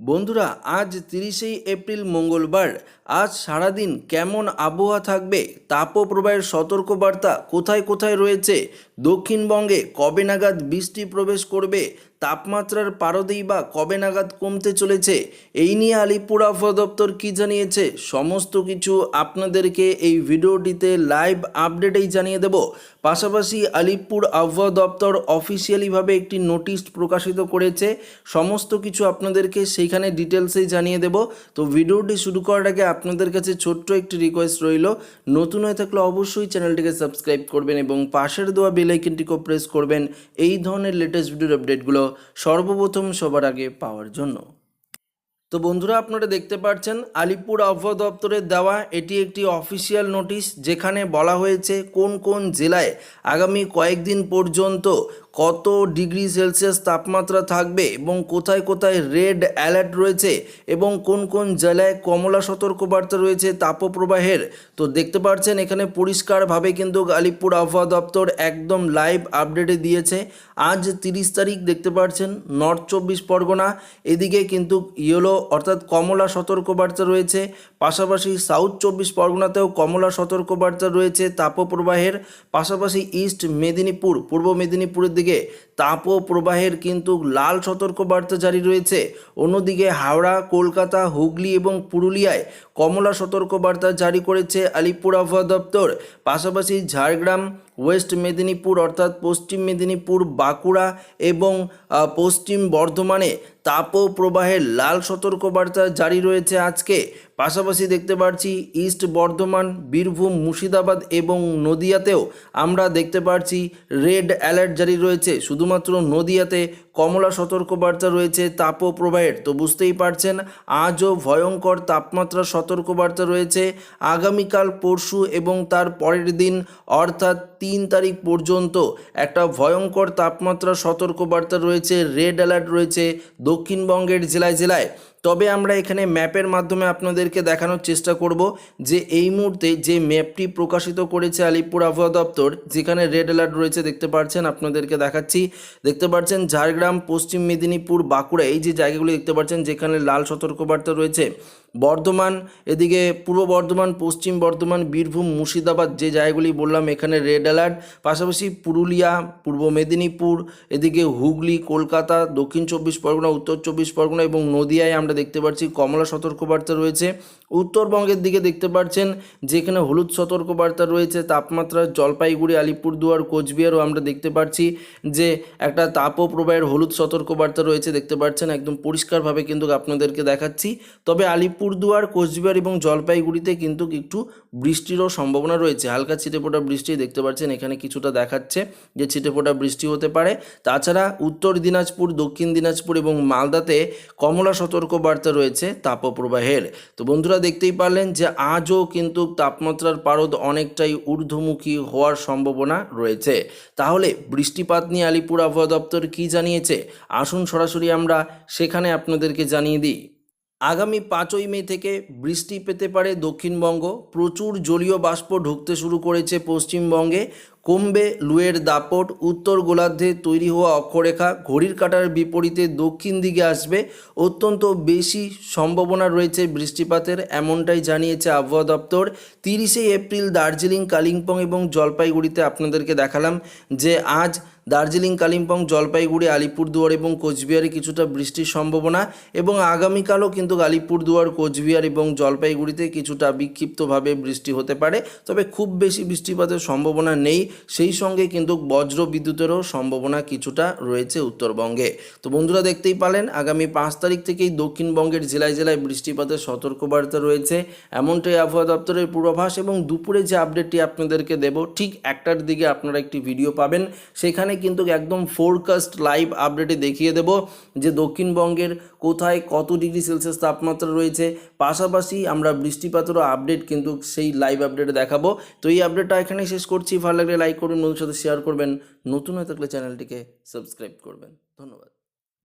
বন্ধুরা, আজ তিরিশেই এপ্রিল মঙ্গলবার। আজ সারাদিন কেমন আবহাওয়া থাকবে? তাপপ্রবাহের সতর্কবার্তা কোথায় কোথায় রয়েছে? দক্ষিণবঙ্গে কবে নাগাদ বৃষ্টি প্রবেশ করবে? তাপমাত্রার পারদেই বা কবে নাগাদ কমতে চলেছে, এই নিয়ে আলিপুর আবহাওয়া দপ্তর কী জানিয়েছে, সমস্ত কিছু আপনাদেরকে এই ভিডিওটিতে লাইভ আপডেটেই জানিয়ে দেব। পাশাপাশি আলিপুর আবহাওয়া দপ্তর অফিসিয়ালিভাবে একটি নোটিশ প্রকাশিত করেছে, সমস্ত কিছু আপনাদেরকে সেইখানে ডিটেলসেই জানিয়ে দেব। তো ভিডিওটি শুরু করার আগে আপনাদের কাছে ছোট্ট একটি রিকোয়েস্ট রইল, নতুন হয়ে থাকলে অবশ্যই চ্যানেলটিকে সাবস্ক্রাইব করবেন এবং পাশের দেওয়া বেল আইকনটিকেও প্রেস করবেন, এই ধরনের লেটেস্ট ভিডিওর আপডেটগুলো সর্বপ্রথম সবার আগে পাওয়ার জন্য। তো বন্ধুরা, আপনারা দেখতে পাচ্ছেন আলিপুর আবহাওয়া দপ্তরের দেওয়া এটি একটি অফিসিয়াল নোটিশ, যেখানে বলা হয়েছে কোন কোন জেলায় আগামী কয়েকদিন পর্যন্ত কত ডিগ্রি সেলসিয়াস তাপমাত্রা থাকবে এবং কোথায় কোথায় রেড অ্যালার্ট রয়েছে এবং কোন কোন জেলায় কমলা সতর্কবার্তা রয়েছে তাপপ্রবাহের? তো দেখতে পাচ্ছেন, এখানে পরিষ্কারভাবে কিন্তু আলিপুর আবহাওয়া দপ্তর একদম লাইভ আপডেটে দিয়েছে। আজ তিরিশ তারিখ দেখতে পাচ্ছেন, নর্থ চব্বিশ পরগনা, এদিকে কিন্তু ইয়েলো অর্থাৎ কমলা সতর্কবার্তা রয়েছে। পাশাপাশি সাউথ চব্বিশ পরগনাতেও কমলা সতর্কবার্তা রয়েছে তাপপ্রবাহের। পাশাপাশি ইস্ট মেদিনীপুর, পূর্ব মেদিনীপুরের দিকে তাপপ্রবাহের কিন্তু লাল সতর্কবার্তা জারি রয়েছে। অন্যদিকে হাওড়া, কলকাতা, হুগলি এবং পুরুলিয়ায় কমলা সতর্কবার্তা জারি করেছে আলিপুর আবহাওয়া দপ্তর। পাশাপাশি ঝাড়গ্রাম, ওয়েস্ট মেদিনীপুর অর্থাৎ পশ্চিম মেদিনীপুর, বাঁকুড়া এবং পশ্চিম বর্ধমানে তাপপ্রবাহের লাল সতর্কবার্তা জারি রয়েছে আজকে। পাশাপাশি দেখতে পাচ্ছি ইস্ট বর্ধমান, বীরভূম, মুর্শিদাবাদ এবং নদিয়াতেও আমরা দেখতে পাচ্ছি রেড অ্যালার্ট জারি রয়েছে। শুধুমাত্র নদিয়াতে কমলা সতর্কবার্তা রয়েছে, তাপপ্রবাহের। তো বুঝতেই পারছেন, আজও ভয়ঙ্কর তাপমাত্রা সতর্কবার্তা রয়েছে। আগামীকাল, পরশু এবং তার পরের দিন, অর্থাৎ তিন তারিখ পর্যন্ত একটা ভয়ঙ্কর তাপমাত্রা সতর্কবার্তা রয়েছে, রেড অ্যালার্ট রয়েছে দক্ষিণবঙ্গের জেলায় জেলায়। তবে আমরা এখানে ম্যাপের মাধ্যমে আপনাদেরকে দেখানোর চেষ্টা করব যে এই মুহূর্তে যে ম্যাপটি প্রকাশিত করেছে আলিপুর আবহাওয়া দপ্তর, যেখানে রেড অ্যালার্ট রয়েছে, দেখতে পাচ্ছেন আপনাদেরকে দেখাচ্ছি। দেখতে পাচ্ছেন ঝাড়গ্রাম, পশ্চিম মেদিনীপুর, বাঁকুড়া, এই যে জায়গাগুলি দেখতে পাচ্ছেন যেখানে লাল সতর্কবার্তা রয়েছে। বর্ধমান, এদিকে পূর্ব বর্ধমান, পশ্চিম বর্ধমান, বীরভূম, মুর্শিদাবাদ যে জায়গাগুলি বললাম, এখানে রেড অ্যালার্ট। পাশাপাশি পুরুলিয়া, পূর্ব মেদিনীপুর, এদিকে হুগলি, কলকাতা, দক্ষিণ চব্বিশ পরগনা, উত্তর চব্বিশ পরগনা এবং নদিয়ায় আমরা দেখতে পাচ্ছি কমলা সতর্কবার্তা রয়েছে। উত্তরবঙ্গের দিকে দেখতে পাচ্ছেন, যেখানে হলুদ সতর্কবার্তা রয়েছে, তাপমাত্রা জলপাইগুড়ি, আলিপুরদুয়ার, কোচবিহারও আমরা দেখতে পাচ্ছি যে একটা তাপপ্রবাহের হলুদ সতর্কবার্তা রয়েছে, দেখতে পাচ্ছেন, একদম পরিষ্কারভাবে কিন্তু আপনাদেরকে দেখাচ্ছি। তবে আলিপুরদুয়ার কোচবিহার এবং জলপাইগুড়িতে কিন্তু একটু বৃষ্টিরও সম্ভাবনা রয়েছে। হালকা ছিটেফোঁটা বৃষ্টি দেখতে পাচ্ছেন, এখানে কিছুটা দেখাচ্ছে যে ছিটেফোঁটা বৃষ্টি হতে পারে। তাছাড়া উত্তর দিনাজপুর, দক্ষিণ দিনাজপুর এবং মালদাতে কমলা সতর্কবার্তা রয়েছে তাপপ্রবাহের। তো বন্ধুরা, দেখতেই পারলেন যে আজও কিন্তু তাপমাত্রার পারদ অনেকটাই ঊর্ধ্বমুখী হওয়ার সম্ভাবনা রয়েছে। তাহলে বৃষ্টিপাত নিয়ে আলিপুর আবহাওয়া দপ্তর কী জানিয়েছে? আসুন সরাসরি আমরা সেখানে আপনাদেরকে জানিয়ে দিই। আগামী পাঁচই মে থেকে বৃষ্টি পেতে পারে দক্ষিণবঙ্গ। প্রচুর জলীয় বাষ্প ঢুকতে শুরু করেছে পশ্চিমবঙ্গে। কমবে লুয়ের দাপট, উত্তর গোলার্ধে তৈরি হওয়া অক্ষরেখা, ঘড়ির কাঁটার বিপরীতে দক্ষিণ দিকে আসবে। অত্যন্ত বেশি সম্ভাবনা রয়েছে বৃষ্টিপাতের, এমনটাই জানিয়েছে আবহাওয়া দপ্তর। তিরিশে এপ্রিল দার্জিলিং, কালিম্পং এবং জলপাইগুড়িতে আপনাদেরকে দেখালাম যে আজ দার্জিলিং, কালিম্পং, জলপাইগুড়ি, আলিপুরদুয়ার এবং কোচবিহারে কিছুটা বৃষ্টির সম্ভাবনা এবং আগামীকালও কিন্তু আলিপুরদুয়ার, কোচবিহার এবং জলপাইগুড়িতে কিছুটা বিক্ষিপ্তভাবে বৃষ্টি হতে পারে। তবে খুব বেশি বৃষ্টিপাতের সম্ভাবনা নেই। সেই সঙ্গে কিন্তু বজ্র বিদ্যুতেরও সম্ভাবনা কিছুটা রয়েছে উত্তরবঙ্গে। তো বন্ধুরা দেখতেই পালেন আগামী পাঁচ তারিখ থেকেই দক্ষিণবঙ্গের জেলায় জেলায় বৃষ্টিপাতের সতর্কবার্তা রয়েছে। এমনটাই আবহাওয়া দপ্তরের পূর্বাভাস এবং দুপুরে যে আপডেটটি আপনাদেরকে দেব, ঠিক একটার দিকে আপনারা একটি ভিডিও পাবেন। সেখানে কিন্তু একদম ফোরকাস্ট লাইভ আপডেটে দেখিয়ে দেব যে দক্ষিণবঙ্গের কোথায় কত ডিগ্রি সেলসিয়াস তাপমাত্রা রয়েছে। পাশাপাশি আমরা বৃষ্টিপাতেরও আপডেট কিন্তু সেই লাইভ আপডেটে দেখাবো। তো এই আপডেটটা এখানে শেষ করছি। ভালো লাগলে লাইক করবেন বন্ধুর সাথে শেয়ার করবেন। নতুন হয়ে থাকলে চ্যানেলটিকে সাবস্ক্রাইব করবেন। ধন্যবাদ।